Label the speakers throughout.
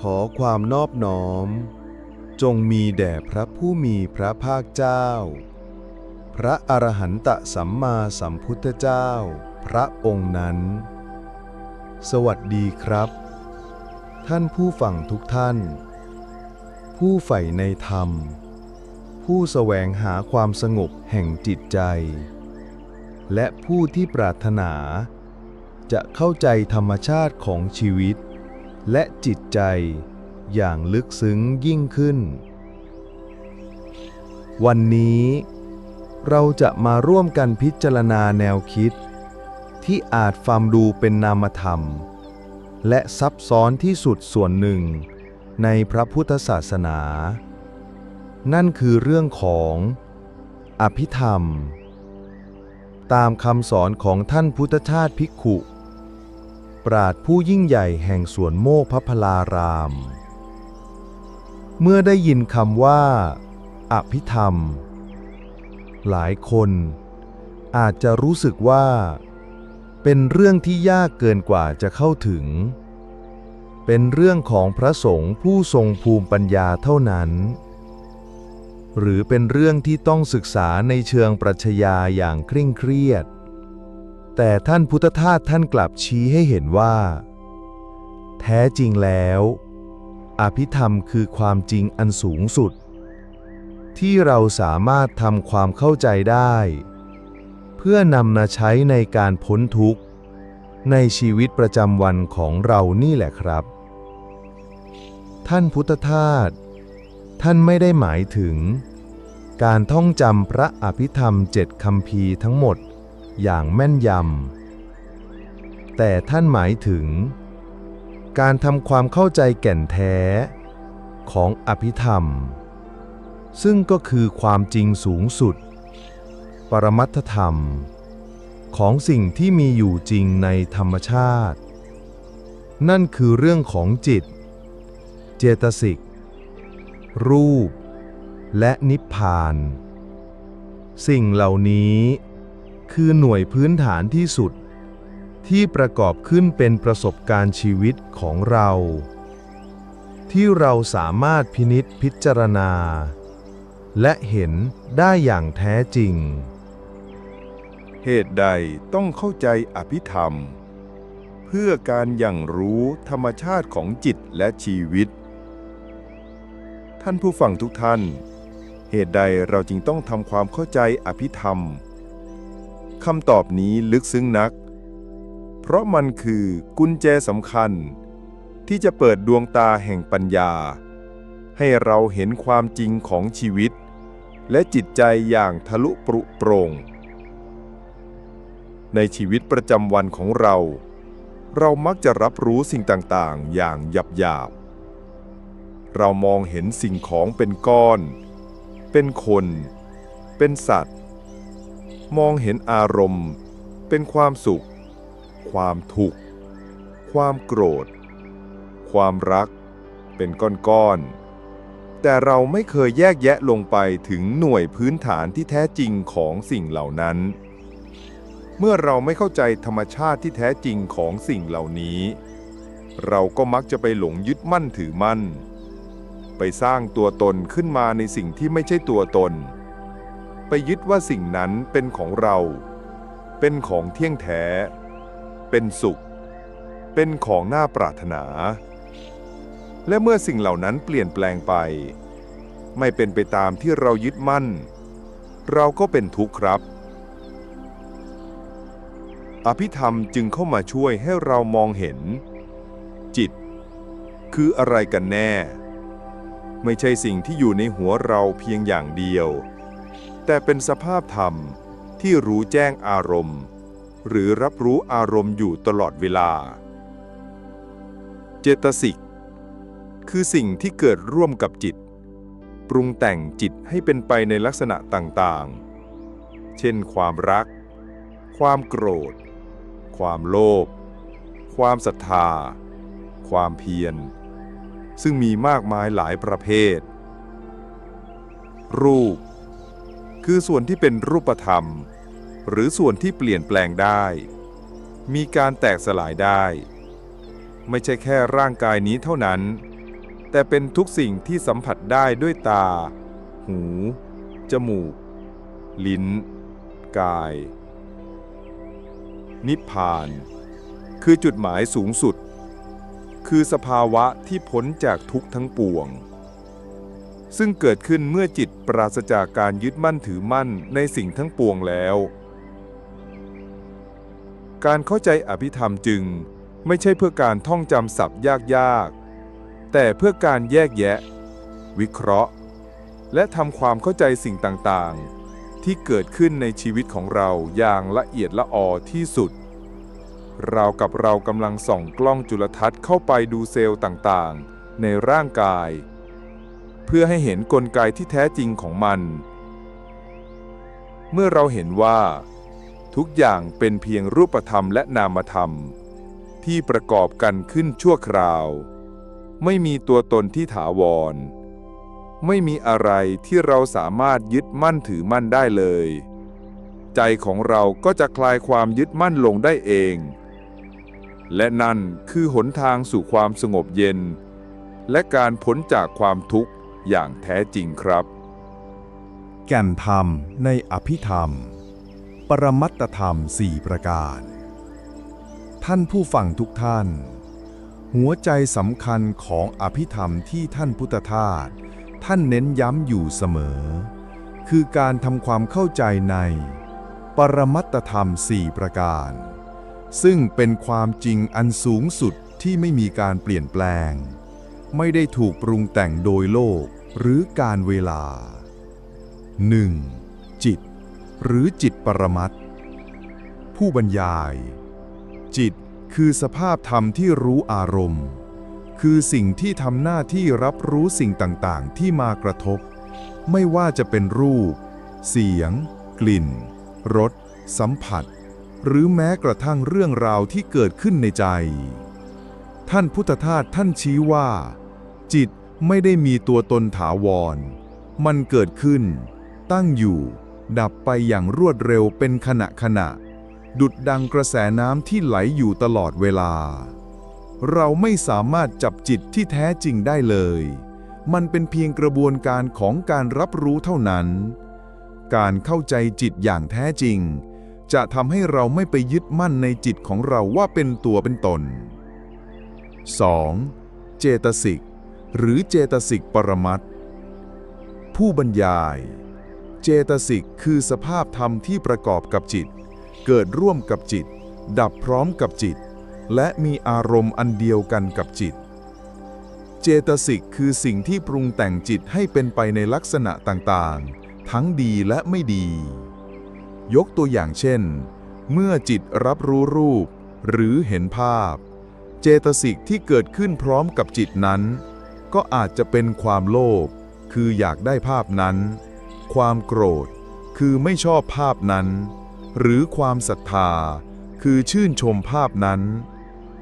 Speaker 1: ขอความนอบน้อม จงมีแด่พระผู้มีพระภาคเจ้า พระอรหันตสัมมาสัมพุทธเจ้า พระองค์นั้น สวัสดีครับ ท่านผู้ฟังทุกท่าน ผู้ใฝ่ในธรรม ผู้แสวงหาความสงบแห่งจิตใจ และผู้ที่ปรารถนาจะเข้าใจธรรมชาติของชีวิต และจิตใจอย่างลึกซึ้งยิ่งขึ้น วันนี้เราจะมาร่วมกันพิจารณาแนวคิด ที่อาจฟังดูเป็นนามธรรม และซับซ้อนที่สุดส่วนหนึ่งในพระพุทธศาสนา นั่นคือเรื่องของ อภิธรรม ตามคำสอนของท่านพุทธทาสภิกขุ ปราดผู้ยิ่งใหญ่แห่งสวนโมกพระพลาราม เมื่อได้ยินคำว่า อภิธรรม หลายคนอาจจะรู้สึกว่า เป็นเรื่องที่ยากเกินกว่าจะเข้าถึง เป็นเรื่องของพระสงฆ์ผู้ทรงภูมิปัญญาเท่านั้น หรือเป็นเรื่องที่ต้องศึกษาในเชิงปรัชญาอย่างเคร่งเครียด แต่ท่านพุทธทาสท่านกลับชี้ให้เห็นว่า แท้จริงแล้ว อภิธรรมคือความจริงอันสูงสุด ที่เราสามารถทำความเข้าใจได้ เพื่อนำมาใช้ในการพ้นทุกข์ ในชีวิตประจำวันของเรานี่แหละครับ ท่านพุทธทาสท่านไม่ได้หมายถึง การท่องจำพระอภิธรรมเจ็ดคำพีร์ทั้งหมด อย่างแม่นยำ แต่ท่านหมายถึง การทำความเข้าใจแก่นแท้ของอภิธรรม ซึ่งก็คือความจริงสูงสุด ปรมัตถธรรม ของสิ่งที่มีอยู่จริงในธรรมชาติ นั่นคือเรื่องของจิต เจตสิก รูป และนิพพาน สิ่งเหล่านี้ คือหน่วยพื้นฐานที่สุด ที่ประกอบขึ้นเป็นประสบการณ์ชีวิตของเรา ที่เราสามารถพินิษพิจารณา และเห็นได้อย่างแท้จริง
Speaker 2: เหตุใดต้องเข้าใจอภิธรรม เพื่อการอย่างรู้ธรรมชาติของจิตและชีวิต ท่านผู้ฟังทุกท่าน เหตุใดเราจึงต้องทำความเข้าใจอภิธรรม คำตอบนี้ลึกซึ้งนัก เพราะมันคือกุญแจสำคัญ ที่จะเปิดดวงตาแห่งปัญญา ให้เราเห็นความจริงของชีวิต และจิตใจอย่างทะลุปรุโปร่งในชีวิตประจำวันของเรา เรามักจะรับรู้สิ่งต่างๆ อย่างหยาบๆเรามองเห็นสิ่งของเป็นก้อน เป็นคน เป็นสัตว์ มองเห็นอารมณ์ เป็นความสุข ความทุกข์ ความโกรธ ความรัก เป็นก้อนๆ แต่เราไม่เคยแยกแยะลงไปถึงหน่วยพื้นฐานที่แท้จริงของสิ่งเหล่านั้น เมื่อเราไม่เข้าใจธรรมชาติที่แท้จริงของสิ่งเหล่านี้ เราก็มักจะไปหลงยึดมั่นถือมั่น ไปสร้างตัวตนขึ้นมาในสิ่งที่ไม่ใช่ตัวตน ไปยึดว่าสิ่งนั้นเป็นของเรา เป็นของเที่ยงแท้ เป็นสุข เป็นของน่าปรารถนา และเมื่อสิ่งเหล่านั้นเปลี่ยนแปลงไป ไม่เป็นไปตามที่เรายึดมั่น เราก็เป็นทุกข์ครับ อภิธรรมจึงเข้ามาช่วยให้เรามองเห็น จิต คืออะไรกันแน่ ไม่ใช่สิ่งที่อยู่ในหัวเราเพียงอย่างเดียว แต่เป็นสภาพธรรมที่รู้แจ้งอารมณ์ หรือรับรู้อารมณ์อยู่ตลอดเวลา เจตสิก คือสิ่งที่เกิดร่วมกับจิต ปรุงแต่งจิตให้เป็นไปในลักษณะต่างๆ เช่นความรัก ความโกรธ ความโลภ ความศรัทธา ความเพียร ซึ่งมีมากมายหลายประเภท รูป คือส่วนที่เป็นรูปธรรม หรือส่วนที่เปลี่ยนแปลงได้ มีการแตกสลายได้ ไม่ใช่แค่ร่างกายนี้เท่านั้น
Speaker 3: แต่เป็นทุกสิ่งที่สัมผัสได้ด้วยตา หู จมูก ลิ้น กาย นิพพาน คือจุดหมายสูงสุด คือสภาวะที่พ้นจากทุกทั้งปวง ซึ่งเกิดขึ้นเมื่อจิตปราศจากการยึดมั่นถือมั่นในสิ่งทั้งปวงแล้ว การเข้าใจอภิธรรมจึงไม่ใช่เพื่อการท่องจำศัพท์ยากๆ แต่เพื่อการแยกแยะ วิเคราะห์ และทำความเข้าใจสิ่งต่างๆ ที่เกิดขึ้นในชีวิตของเราอย่างละเอียดละออที่สุด เรากับเรากำลังส่องกล้องจุลทรรศน์เข้าไปดูเซลล์ต่างๆ ในร่างกาย เพื่อให้เห็นกลไกที่แท้จริงของมัน เมื่อเราเห็นว่า ทุกอย่างเป็นเพียงรูปธรรมและนามธรรม ที่ประกอบกันขึ้นชั่วคราว ไม่มีตัวตนที่ถาวร ไม่มีอะไรที่เราสามารถยึดมั่นถือมั่นได้เลย ใจของเราก็จะคลายความยึดมั่นลงได้เองและนั่นคือหนทางสู่ความสงบเย็น และการพ้นจากความทุกข์ อย่างแท้จริงครับ
Speaker 2: แก่นธรรมในอภิธรรม ปรมัตถธรรมสี่ประการ ท่านผู้ฟังทุกท่าน หัวใจสำคัญของอภิธรรมที่ท่านพุทธทาสท่านเน้นย้ำอยู่เสมอ คือการทำความเข้าใจใน ปรมัตถธรรมสี่ประการ ซึ่งเป็นความจริงอันสูงสุดที่ไม่มีการเปลี่ยนแปลง ไม่ได้ถูกปรุงแต่งโดยโลก หรือการเวลา 1. จิต หรือจิตปรมัตผู้บรรยาย จิตคือสภาพธรรมที่รู้อารมณ์ คือสิ่งที่ทำหน้าที่รับรู้สิ่งต่างๆ ที่มากระทบ ไม่ว่าจะเป็นรูป เสียง กลิ่น รส สัมผัส หรือแม้กระทั่งเรื่องราวที่เกิดขึ้นในใจ ท่านพุทธทาสท่านชี้ว่า จิต ไม่ได้มีตัวตนถาวร มันเกิดขึ้น ตั้งอยู่ ดับไปอย่างรวดเร็วเป็นขณะขณะ ดุดดังกระแสน้ำที่ไหลอยู่ตลอดเวลา เราไม่สามารถจับจิตที่แท้จริงได้เลย มันเป็นเพียงกระบวนการของการรับรู้เท่านั้น การเข้าใจจิตอย่างแท้จริง จะทำให้เราไม่ไปยึดมั่นในจิตของเราว่าเป็นตัวเป็นตน 2. เจตสิก หรือเจตสิกปรมัตถ์ผู้บรรยาย เจตสิกคือสภาพธรรมที่ประกอบกับจิต เกิดร่วมกับจิต ดับพร้อมกับจิต และมีอารมณ์อันเดียวกันกับจิต เจตสิกคือสิ่งที่ปรุงแต่งจิตให้เป็นไปในลักษณะต่างๆ ทั้งดีและไม่ดี ยกตัวอย่างเช่น เมื่อจิตรับรู้รูป หรือเห็นภาพ เจตสิกที่เกิดขึ้นพร้อมกับจิตนั้น ก็อาจจะเป็นความโลภ คืออยากได้ภาพนั้น ความโกรธ คือไม่ชอบภาพนั้น หรือความศรัทธา คือชื่นชมภาพนั้น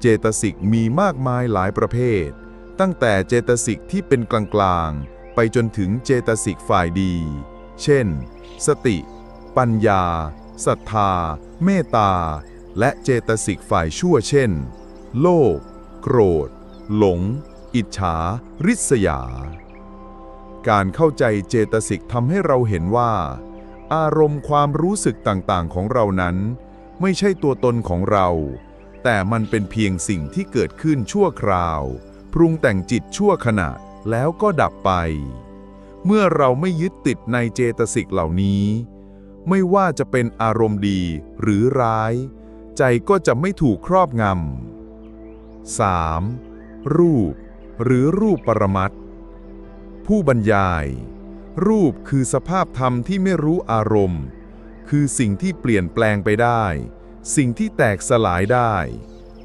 Speaker 2: เจตสิกมีมากมายหลายประเภท ตั้งแต่เจตสิกที่เป็นกลางๆ ไปจนถึงเจตสิกฝ่ายดี เช่น สติ ปัญญา ศรัทธา เมตตา และเจตสิกฝ่ายชั่วเช่น โลภ โกรธ หลง อิจฉา ริษยา การเข้าใจเจตสิกทำให้เราเห็นว่า อารมณ์ความรู้สึกต่างๆของเรานั้น ไม่ใช่ตัวตนของเรา แต่มันเป็นเพียงสิ่งที่เกิดขึ้นชั่วคราว ปรุงแต่งจิตชั่วขณะแล้วก็ดับไป เมื่อเราไม่ยึดติดในเจตสิกเหล่านี้ ไม่ว่าจะเป็นอารมณ์ดีหรือร้าย ใจก็จะไม่ถูกครอบงำ 3. รูป หรือรูปปรมัตผู้บรรยาย รูปคือสภาพธรรมที่ไม่รู้อารมณ์ คือสิ่งที่เปลี่ยนแปลงไปได้ สิ่งที่แตกสลายได้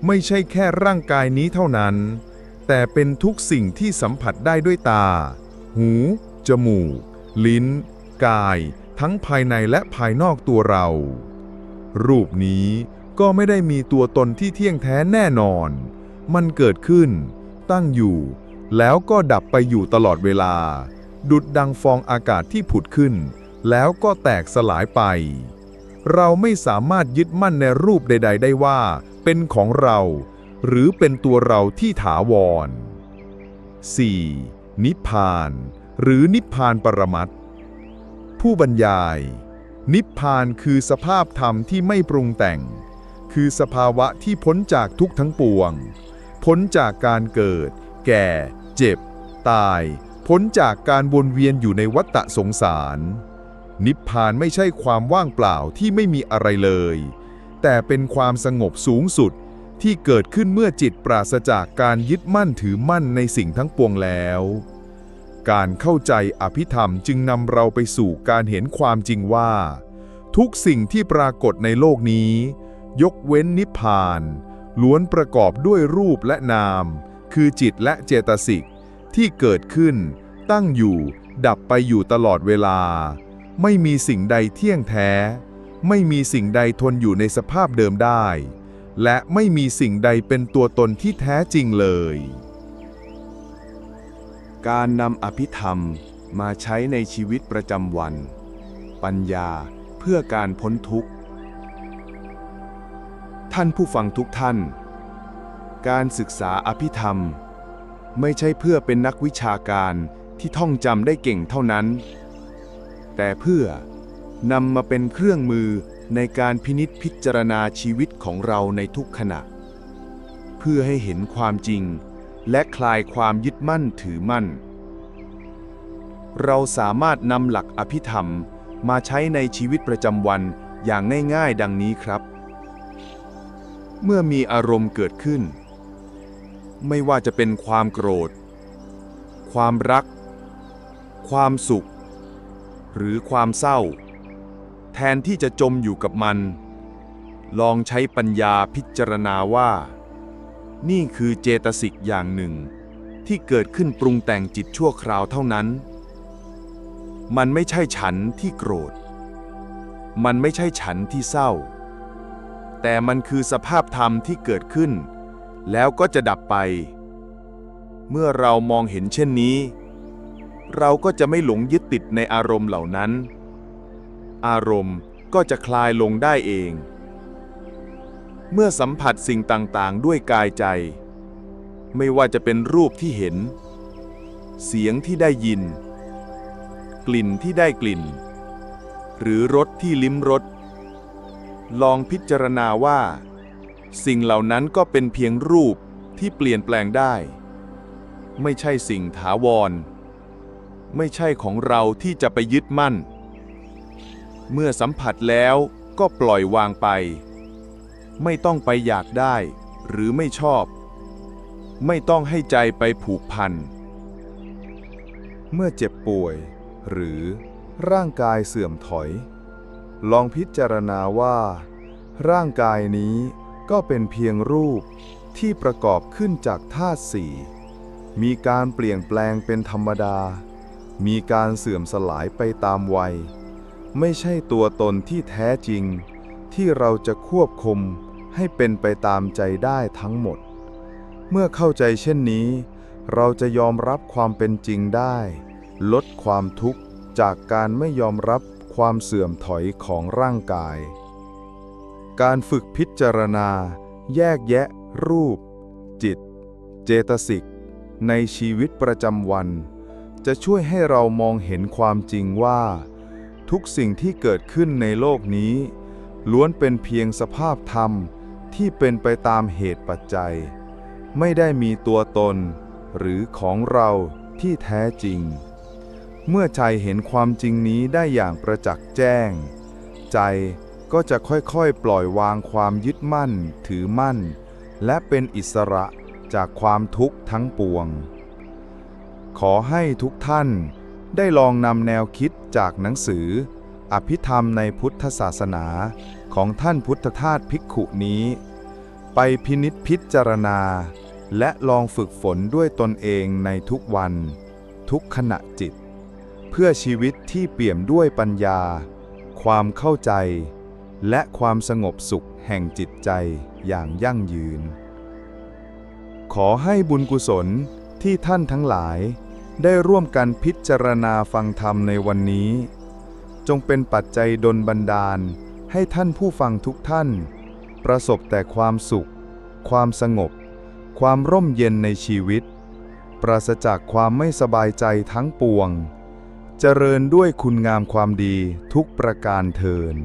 Speaker 2: ไม่ใช่แค่ร่างกายนี้เท่านั้น แต่เป็นทุกสิ่งที่สัมผัสได้ด้วยตา หู จมูก ลิ้น กาย ทั้งภายในและภายนอกตัวเรา รูปนี้ก็ไม่ได้มีตัวตนที่เที่ยงแท้แน่นอน มันเกิดขึ้น ตั้งอยู่ แล้วก็ดับไปอยู่ตลอดเวลา ดุดดังฟองอากาศที่ผุดขึ้น แล้วก็แตกสลายไป เราไม่สามารถยึดมั่นในรูปใด ๆ ได้ว่า เป็นของเรา หรือเป็นตัวเราที่ถาวร
Speaker 4: 4. นิพพาน หรือนิพพานปรมัตถ์ผู้บรรยาย นิพพานคือสภาพธรรมที่ไม่ปรุงแต่ง คือสภาวะที่พ้นจากทุกทั้งปวง พ้นจากการเกิด แก่ เจ็บ ตาย พ้นจากการวนเวียนอยู่ในวัฏสงสาร นิพพานไม่ใช่ความว่างเปล่าที่ไม่มีอะไรเลย แต่เป็นความสงบสูงสุดที่เกิดขึ้นเมื่อจิตปราศจากการยึดมั่นถือมั่นในสิ่งทั้งปวงแล้ว การเข้าใจอภิธรรมจึงนำเราไปสู่การเห็นความจริงว่า ทุกสิ่งที่ปรากฏในโลกนี้ ยกเว้นนิพพาน ล้วนประกอบด้วยรูปและนาม คือจิตและเจตสิก ที่เกิดขึ้น ตั้งอยู่ ดับไปอยู่ตลอดเวลา ไม่มีสิ่งใดเที่ยงแท้ ไม่มีสิ่งใดทนอยู่ในสภาพเดิมได้ และไม่มีสิ่งใดเป็นตัวตนที่แท้จริงเลย
Speaker 5: การนำอภิธรรมมาใช้ในชีวิตประจำวัน ปัญญาเพื่อการพ้นทุกข์ ท่านผู้ฟังทุกท่าน การศึกษาอภิธรรม ไม่ใช่เพื่อเป็นนักวิชาการที่ท่องจำได้เก่งเท่านั้น แต่เพื่อนำมาเป็นเครื่องมือในการพินิษพิจารณาชีวิตของเราในทุกขณะ เพื่อให้เห็นความจริง และคลายความยึดมั่นถือมั่น เราสามารถนำหลักอภิธรรมมาใช้ในชีวิตประจำวันอย่างง่ายๆ ดังนี้ครับ เมื่อมีอารมณ์เกิดขึ้น ไม่ว่าจะเป็นความโกรธ ความรัก ความสุข หรือความเศร้า แทนที่จะจมอยู่กับมัน ลองใช้ปัญญาพิจารณาว่า นี่คือเจตสิกอย่างหนึ่ง ที่เกิดขึ้นปรุงแต่งจิตชั่วคราวเท่านั้น มันไม่ใช่ฉันที่โกรธ มันไม่ใช่ฉันที่เศร้า แต่มันคือสภาพธรรมที่เกิดขึ้น แล้วก็จะดับไป เมื่อเรามองเห็นเช่นนี้ เราก็จะไม่หลงยึดติดในอารมณ์เหล่านั้น อารมณ์ก็จะคลายลงได้เอง เมื่อสัมผัสสิ่งต่างๆ ด้วยกายใจ ไม่ว่าจะเป็นรูปที่เห็น เสียงที่ได้ยิน กลิ่นที่ได้กลิ่น หรือรสที่ลิ้มรส ลองพิจารณาว่า สิ่งเหล่านั้นก็เป็นเพียงรูปที่เปลี่ยนแปลงได้ ไม่ใช่สิ่งถาวร ไม่ใช่ของเราที่จะไปยึดมั่น เมื่อสัมผัสแล้วก็ปล่อยวางไป ไม่ต้องไปอยากได้ หรือไม่ชอบ ไม่ต้องให้ใจไปผูกพัน
Speaker 2: เมื่อเจ็บป่วย หรือร่างกายเสื่อมถอย ลองพิจารณาว่า ร่างกายนี้ก็เป็นเพียงรูปที่ประกอบขึ้นจากธาตุสี่มีการเปลี่ยนแปลงเป็นธรรมดา มีการเสื่อมสลายไปตามวัย ไม่ใช่ตัวตนที่แท้จริง ที่เราจะควบคุมให้เป็นไปตามใจได้ทั้งหมด เมื่อเข้าใจเช่นนี้ เราจะยอมรับความเป็นจริงได้ ลดความทุกข์จากการไม่ยอมรับ ความเสื่อมถอยของร่างกาย การฝึกพิจารณา แยกแยะ รูป จิต เจตสิก ในชีวิตประจำวัน จะช่วยให้เรามองเห็นความจริงว่า ทุกสิ่งที่เกิดขึ้นในโลกนี้ ล้วนเป็นเพียงสภาพธรรมที่เป็นไปตามเหตุปัจจัย ไม่ได้มีตัวตน หรือของเราที่แท้จริง เมื่อใจเห็นความจริงนี้ได้อย่างประจักษ์แจ้ง ใจก็จะค่อยๆ ปล่อยวางความยึดมั่น ถือมั่น และเป็นอิสระจากความทุกข์ทั้งปวง ขอให้ทุกท่านได้ลองนำแนวคิดจากหนังสือ อภิธรรมในพุทธศาสนาของท่านพุทธทาสภิกขุนี้ ไปพินิษพิจารณา และลองฝึกฝนด้วยตนเองในทุกวัน ทุกขณะจิต เพื่อชีวิตที่เปี่ยมด้วยปัญญา ความเข้าใจ และความสงบสุขแห่งจิตใจอย่างยั่งยืน ขอให้บุญกุศลที่ท่านทั้งหลาย ได้ร่วมกันพิจารณาฟังธรรมในวันนี้ จงเป็นปัจจัยดลบันดาลให้ท่านผู้ฟังทุกท่าน ประสบแต่ความสุข ความสงบ ความร่มเย็นในชีวิต ปราศจากความไม่สบายใจทั้งปวง เจริญด้วยคุณงามความดีทุกประการเทิน